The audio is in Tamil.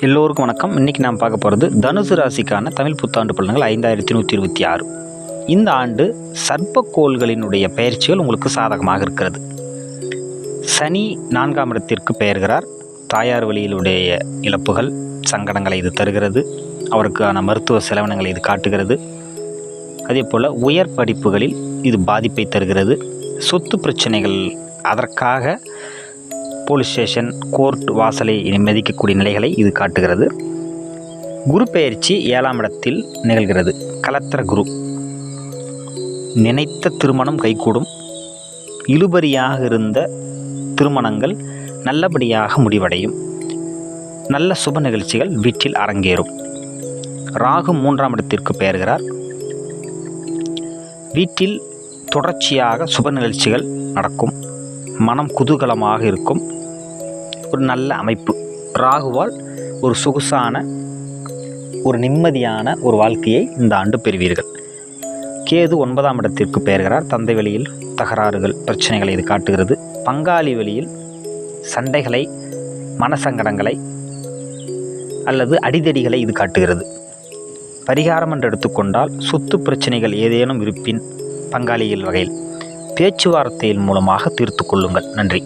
எல்லோருக்கும் வணக்கம். இன்றைக்கி நாம் பார்க்க போகிறது தனுசு ராசிக்கான தமிழ் புத்தாண்டு பலன்கள் ஐந்தாயிரத்தி நூற்றி இருபத்தி ஆறு. இந்த ஆண்டு சர்ப்பக்கோள்களினுடைய பயிற்சிகள் உங்களுக்கு சாதகமாக இருக்கிறது. சனி நான்காம் இடத்திற்கு பெயர்கிறார். தாயார் வழியிலுடைய இழப்புகள் சங்கடங்களை இது தருகிறது. அவருக்கான மருத்துவ செலவினங்களை இது காட்டுகிறது. அதே போல் உயர் படிப்புகளில் இது பாதிப்பை தருகிறது. சொத்து பிரச்சனைகள் அதற்காக போலீஸ் ஸ்டேஷன் கோர்ட் வாசலை மதிக்கக்கூடிய நிலைகளை இது காட்டுகிறது. குரு பெயர்ச்சி ஏழாம் இடத்தில் நிகழ்கிறது. கலத்திர குரு. நினைத்த திருமணம் கைகூடும். இழுபறியாக இருந்த திருமணங்கள் நல்லபடியாக முடிவடையும். நல்ல சுப நிகழ்ச்சிகள் வீட்டில் அரங்கேறும். ராகு மூன்றாம் இடத்திற்கு பெயர்கிறார். வீட்டில் தொடர்ச்சியாக சுப நிகழ்ச்சிகள் நடக்கும். மனம் குதூகலமாக இருக்கும். ஒரு நல்ல அமைப்பு. ராகுவால் ஒரு சொகுசான ஒரு நிம்மதியான ஒரு வாழ்க்கையை இந்த ஆண்டு பெறுவீர்கள். கேது ஒன்பதாம் இடத்திற்கு பெயர்கிறார். தந்தை வழியில் தகராறுகள் பிரச்சனைகளை இது காட்டுகிறது. பங்காளி வழியில் சண்டைகளை மனசங்கடங்களை அல்லது அடிதடிகளை இது காட்டுகிறது. பரிகாரம் என்று எடுத்துக்கொண்டால் சொத்து பிரச்சனைகள் ஏதேனும் இருப்பின் பங்காளிகள் வகையில் பேச்சுவார்த்தையின் மூலமாக தீர்த்து கொள்ளுங்கள். நன்றி.